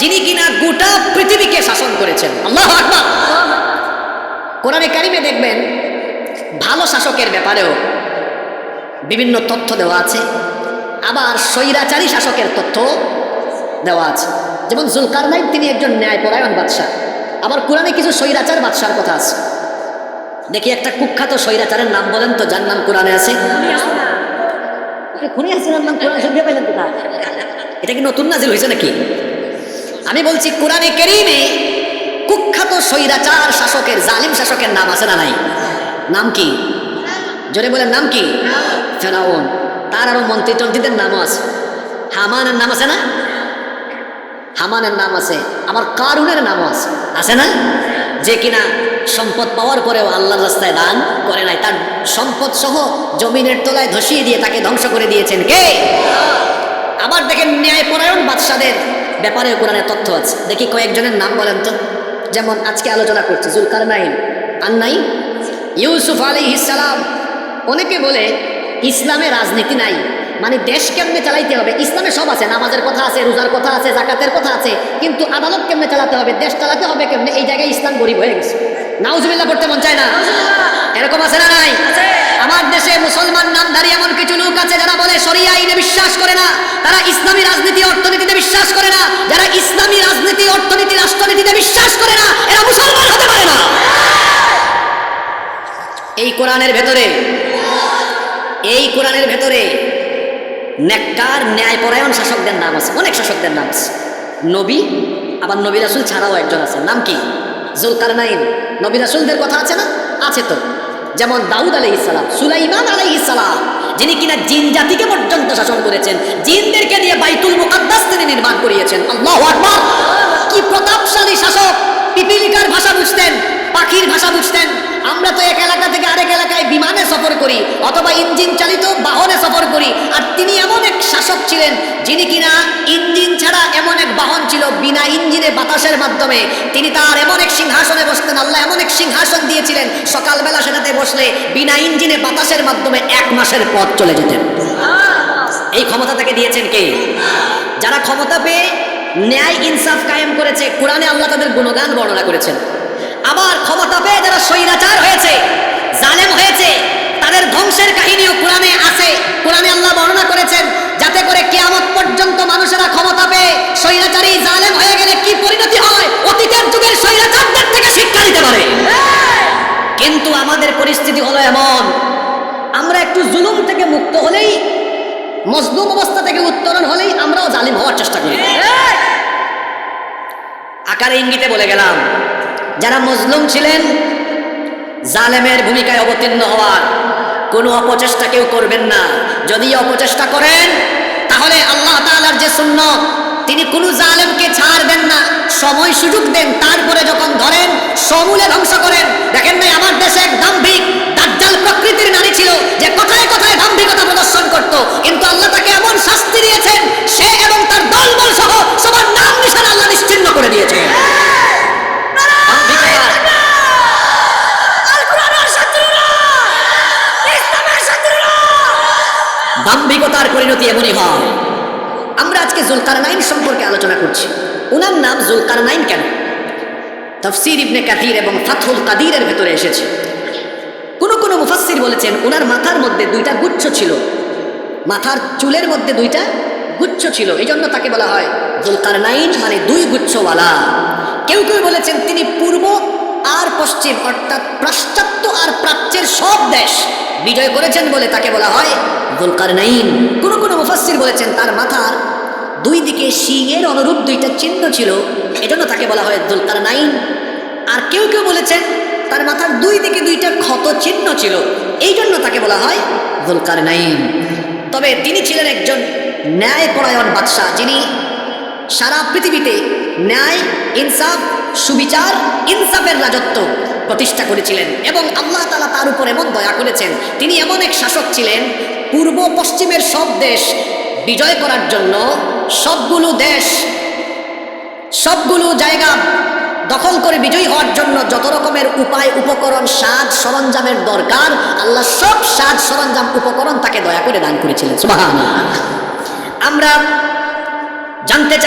যিনি কিনা গোটা পৃথিবীকে শাসন করেছেন। আল্লাহ কোরআনে কারিমে দেখবেন, ভালো শাসকের ব্যাপারেও বিভিন্ন তথ্য দেওয়া আছে, আবার স্বৈরাচারী শাসকের তথ্য দেওয়া আছে। যেমন জুলকার নাইন তিনি একজন ন্যায়পরায়ণ বাদশাহ। আবার কোরআনে কিছু স্বৈরাচার বাদশার কথা আছে। দেখি একটা কুখ্যাত স্বৈরাচারের নাম বলেন তো, যার নাম কোরআনে আছে? এটা কি নতুন নাজিল হয়েছে নাকি? আমি বলছি, কোরআনে কেরিমে কুখ্যাত স্বৈরাচার শাসকের, জালিম শাসকের নাম আছে না নাই? নাম কি? জোরে বলেন, নাম কি? ফেরাউন। তার আরও মন্ত্রী টন্ত্রীদের নামও আছে। হামানের নাম আছে না? হামানের নাম আছে। আমার কারুনের নামও আছে। আছে না? যে কিনা সম্পদ পাওয়ার পরেও আল্লাহর রাস্তায় দান করে নাই, তার সম্পদ সহ জমিনের তলায় ধসিয়ে দিয়ে তাকে ধ্বংস করে দিয়েছেন কে? আবার দেখেন ন্যায়পরায়ণ বাদশাদের ব্যাপারে কোরআনে তথ্য আছে। দেখি কয়েকজনের নাম বলেন তো। যেমন আজকে আলোচনা করছি জুলকার নাইন আর নাই ইউসুফ আলী ইসালাম অনেকে বলে ইসলামে রাজনীতি নাই। মানে দেশ কেমনে চালাইতে হবে? ইসলামে সব আছে নামাজের কথা আছে রোজার কথা আছে জাকাতের কথা আছে কিন্তু আদালত কেমনে চালাতে হবে? দেশ চালাতে হবে কেমনে? এই জায়গায় ইসলাম গরিব হয়ে গেছে। নাউজুবিল্লাহ করতে মন চায় না? এরকম আছে না নাই? আমার দেশে এমন কিছু লোক আছে যারা বলে শরিয়া আইনে বিশ্বাস করে না, তারা ইসলামী রাজনীতি অর্থনীতিতে বিশ্বাস করে না, যারা ইসলামী রাজনীতি অর্থনীতি রাষ্ট্রনীতিতে বিশ্বাস করে না, এরা মুসলমান হতে পারে না। এই কোরআনের ভেতরে, এই কোরআনের ভেতরে নেককার, ন্যায়পরায়ণ শাসকদের নাম আছে, অনেক শাসকদের নাম আছে। নবী, আবার নবী রাসুল ছাড়াও একজন আছে, নাম কি? জুলকার নাইন নবী রাসুলদের কথা আছে না? আছে তো। যেমন দাউদ আলাই ইসালাম সুলাইমান আলাই ইসালাম যিনি কিনা জিন জাতিকে পর্যন্ত শাসন করেছেন, জিনদেরকে দিয়ে বাইতুল মুকাদ্দাস তিনি নির্মাণ করিয়েছেন। আল্লাহ আকবার! কি প্রতাপশালী শাসক! পিপিলিকার ভাষা বুঝতেন, পাখির ভাষা বুঝতেন। আমরা তো এক এলাকা থেকে আরেক এলাকায় বিমানে সফর করি, অথবা ইঞ্জিন চালিত বাহনে সফর করি, আর তিনি এমন এক শাসক ছিলেন, যিনি কিনা ছিল বিনা ইঞ্জিনে বাতাসের মাধ্যমে। তিনি তার এমন এক সিংহাসনে বসতেন, আল্লাহ এমন এক সিংহাসন দিয়েছিলেন, সকালবেলা সেটাতে বসলে বিনা ইঞ্জিনে বাতাসের মাধ্যমে এক মাসের পথ চলে যেতেন। এই ক্ষমতা তাকে দিয়েছেন কে? যারা ক্ষমতা পেয়ে ন্যায় ইনসাফ কায়েম করেছে, কোরআনে আল্লাহ তাদের গুণগান বর্ণনা করেছেন। আবার ক্ষমতা পেয়ে যারা স্বৈরাচার হয়েছে, জালেম হয়েছে, তাদের ধ্বংসের পরিস্থিতি আমরা একটু জুলুম থেকে মুক্ত হলেই মজলুম অবস্থা থেকে উত্তরণ হলেই আমরাও জালিম হওয়ার চেষ্টা করি। আকারে ইঙ্গিতে বলে গেলাম যারা মজলুম ছিলেন জালেমের ভূমিকায় অবতীর্ণ হওয়ার কোনো অপচেষ্টা কেউ করবেন না। যদি অপচেষ্টা করেন তাহলে আল্লাহ তাআলার যে শূন্য তিনি কোনো জালেমকে ছাড় দেন না সময় সুযোগ দেন। তারপরে যখন ধরেন সমূলে ধ্বংস করেন। দেখেন নাই আমার দেশে এক দাম্ভিক করত কিন্তু আল্লাহ তাকে এমন শাস্তি দিয়েছেন সে এবং তার দলবল সহ সবার নাম নিশান আল্লাহ নিশ্চিন্ন করে দিয়েছে। দাম্ভিকতার পরিণতি এমনই হয়। আমরা আজকে সম্পর্কে আলোচনা করছি। উনার নাম জুলকার নাইন কেন? তফসির ইবনে কাদির এবং ফাথুল কাদিরের ভেতরে এসেছে। কোন কোন মুফাসসির বলেছেন উনার মাথার মধ্যে দুইটা গুচ্ছ ছিল। মাথার চুলের মধ্যে দুইটা গুচ্ছ ছিল এই জন্য তাকে বলা হয় জুলকার নাইন মানে দুই গুচ্ছওয়ালা। কেউ কেউ বলেছেন তিনি পূর্ব আর পশ্চিম, অর্থাৎ পাশ্চাত্য আর প্রাচ্যের সব দেশ বিজয় করেছেন বলে তাকে বলা হয় জুলকার নাইন কোন কোন মুফাসসির বলেছেন তার মাথার দুই দিকে শিঙের অনুরূপ দুইটা চিহ্ন ছিল, এজন্য তাকে বলা হয় জুলকার নাইন আর কেউ কেউ বলেছেন তার মাথার দুই দিকে দুইটা ক্ষত চিহ্ন ছিল এই জন্য তাকে বলা হয় জুলকার নাইন তবে তিনি ছিলেন একজন ন্যায়পরায়ণ বাদশাহ, যিনি সারা পৃথিবীতে ন্যায়, ইনসাফ, সুবিচার, ইনসাফের রাজত্ব প্রতিষ্ঠা করেছিলেন এবং আল্লাহ তালা তার উপর এমন দয়া করেছেন, তিনি এমন এক শাসক ছিলেন, পূর্ব পশ্চিমের সব দেশ বিজয় করার জন্য সবগুলো দেশ, সবগুলো জায়গা দখল করে বিজয়ী হওয়ার জন্য যত রকমের উপায়, উপকরণ, সাজ সরঞ্জামের দরকার, আল্লাহ সব সাজ সরঞ্জাম, উপকরণ তাকে দয়া করে দান করেছিলেন। আমরা জানতে চাই